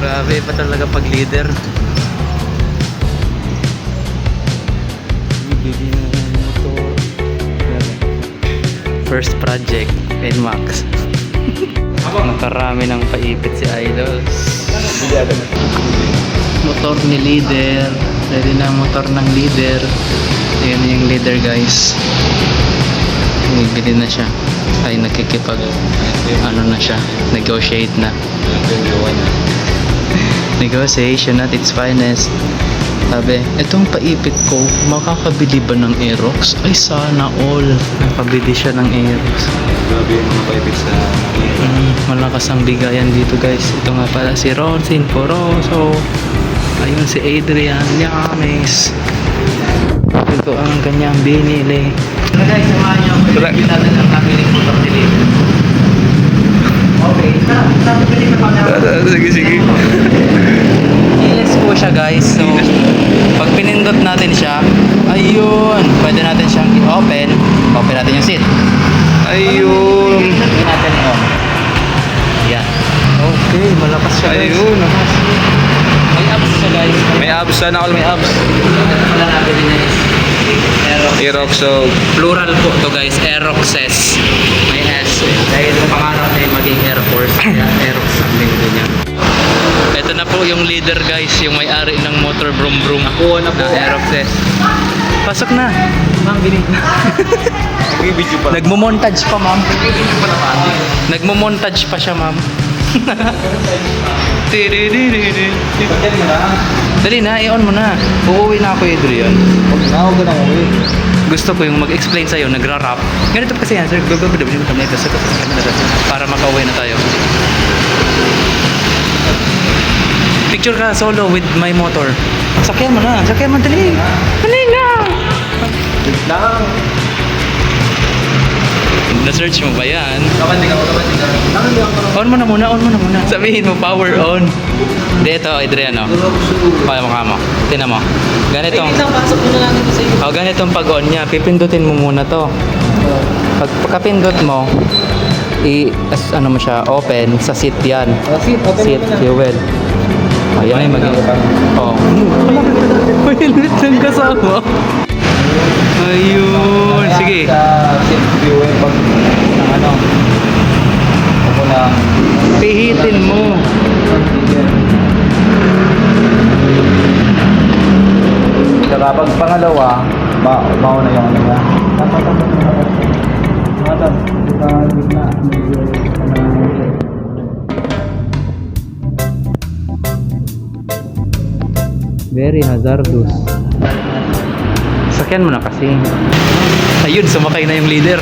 Grabe pa talaga pag leader. Na. First project, NMAX. Nakarami ng paipit si Idols. Motor ni leader. Ready na motor ng leader. Ayan yung leader guys. Bibili na siya. Ay nakikipag ano na siya. Negotiate na. Negotiation at its finest. Sabi, itong paipit ko, makakabili ba ng Aerox? Ay, sana all. Nakabili siya ng Aerox. Grabe yung mga paipit sa Mm, malakas ang bigayan dito guys. Ito nga pala si Ron Sinforoso. Ayun si Adrian Llanes. Ito ang kanyang binili. Guys, samahan niyo ako. Bibili natin ang nabiling motor ni Lin. Okay, tara. Tara, pwede na pang Sige, sige. Keyless po siya guys. So, pag pinindot natin siya, ayun, pwede natin siyang i-open. Open natin yung seat. Ayun. Pwede natin i-on. Yan. Okay, malakas siya guys. Ayun. May abs siya guys. May abs. Sana all may abs. Wala nabili na is Aerox. Aerox. So, Plural po to guys, Aeroxes. Dahil yung pangarap niya ay maging Air Force. Kaya Aerox ang binili niya. Ito na po yung leader guys, yung may-ari ng motor brum brum. Nakuha na po. Na Aeroxes. Pasok na. Ma'am, binig na. Nag-video pa. Nagmo-montage pa, ma'am. Nag-video pa naman. Nagmo-montage pa siya, ma'am. Na. Dali na, i-on mo na. Uuwi na ako, Adrian. Huwag na, huwag na uwi. Gusto ko yung mag-explain sa'yo, nagra-rap. Ganito kasi yan, sir. Para makauwi na tayo. Picture ka solo with my motor. Sakyan mo na. Sakyan mo, dali. Dali na. Na-search mo ba yan? Kapanding ako, kapanding ako. On mo na muna, on mo na muna. Sabihin mo, power on. Hindi, ito, Adriano. Kaya mukha mo. Tinan mo. Ganitong... pasok mo na lang ito sa iyo. O, ganitong pag-on niya. Pipindutin mo muna to. Pag pagkapindot mo, i as, ano mo siya, open sa seat yan. Seat, open Seat, fuel. Ayan, maging... Oh. May helmet lang kasama. Ayun. Sige. Sa view, eh, pag ng ano. Ako na. Pihitin mo. Saka pag pangalawa, ba mauna yung ano tama, tama. Tama, tama. Sa gitna, medyo, ano, Very hazardous. Sakyan mo na kasi. Ayun, sumakay na yung leader.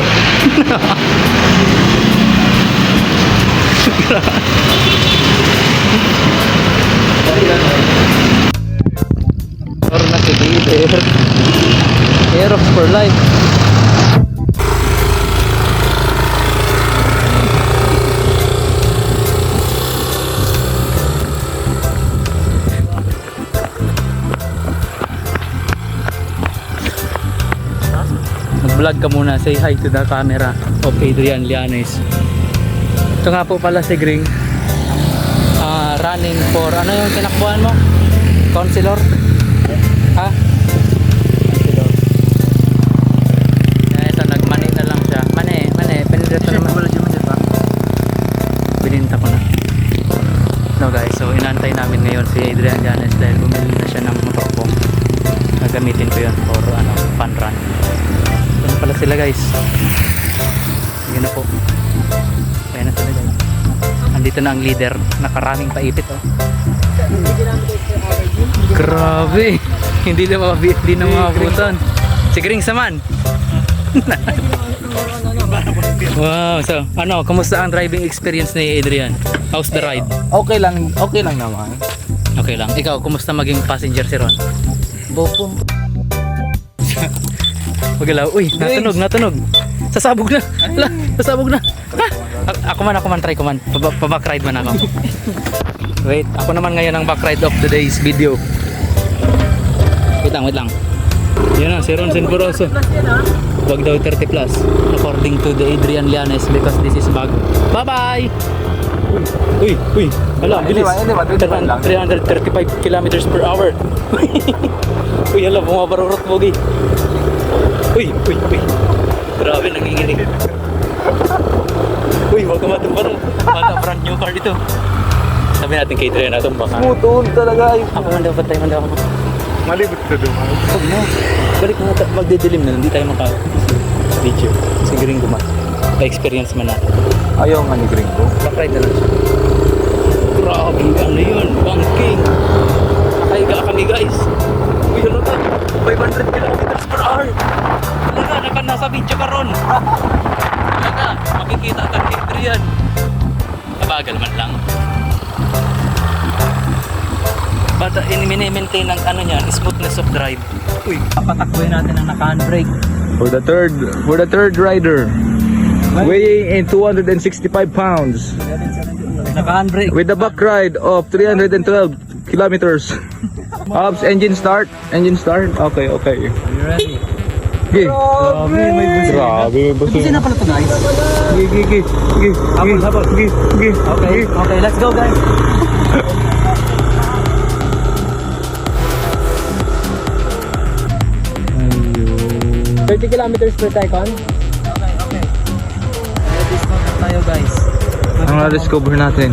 Or na si leader. Aerox for life. Mag-vlog ka muna. Say hi to the camera of Adrian Llanes. Ito nga po pala si Gring. Ah, running for, ano yung tinakbuhan mo? Counselor? Ha? Kaya ito, nagmani na lang siya. Mani, mani. Pinindito naman. Wala siya mani pa. Bininta ko na. No guys, so inantay namin ngayon si Adrian Llanes dahil bumili na siya ng motor ko. Gagamitin ko yun for ano, fun run. Ito na pala sila guys. Sige na po. Kaya na sila guys. Andito na ang leader. Nakaraming paipit oh. Grabe. hindi na mabi, hindi na mabutan. Si Gring Saman. wow, so ano, kumusta ang driving experience ni Adrian? How's the ride? Okay lang, okay lang naman. Okay lang. Ikaw, kumusta maging passenger si Ron? Bopo. Magalaw. Uy, natunog, natunog. Sasabog na. Ala, sasabog na. Ha? A- ako man, ako man, try ko man. Paba- Pa-back ride man ako. Wait, ako naman ngayon ang back ride of today's video. Wait lang, wait lang. Yan na, si Ron Senboroso. Wag daw 30 plus. According to the Adrian Llanes because this is bago. Bye-bye! Uy, uy, hala, bilis. ba, hindi ba, 21 lang. 335 kilometers per hour. uy, hala, bumabarurot bogi. Uy, uy, uy. Grabe, nanginginig. uy, huwag ka matumbarong. Baka brand new car dito. Sabi natin kay Trey na ito, baka. Smooth talaga. Ay. Ako man dapat tayo, man dapat. Malibot ka doon. Huwag mo. Balik na natin. Magdidilim na. Hindi tayo maka video. Kasi gringo man. Pa-experience man natin. Ayaw nga ni Gringo. Bakride na lang siya. Grabe, ano yun? Banking. Nakahiga kami guys. Uy, ano ka? 500 kilometers per hour. Talaga, naka nasa video ka ron. Talaga, makikita ka ni Adrian. Mabagal man lang. But uh, in-maintain ang ano niya, smoothness of drive. Uy, papatakbuhin natin ang naka-handbrake. For the third, for the third rider. Weighing in 265 pounds. Naka-handbrake. With the back ride of 312 kilometers. Ops, engine start. Engine start. Okay, okay. Are you ready? Okay. Grabe, may busina. Grabe, may busina. pala to guys. Sige, sige. Sige, Habol, habol. sige, sige. Okay, okay, let's go guys. 30 kilometers per second. Okay, okay. Discount na tayo guys. Ang na-discover natin.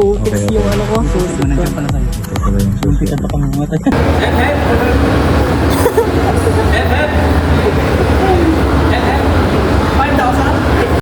Po, Okay, okay. yung ano ko. Pala sa'yo. Ito pala yung susi. Kumpitan pa kami mamatay.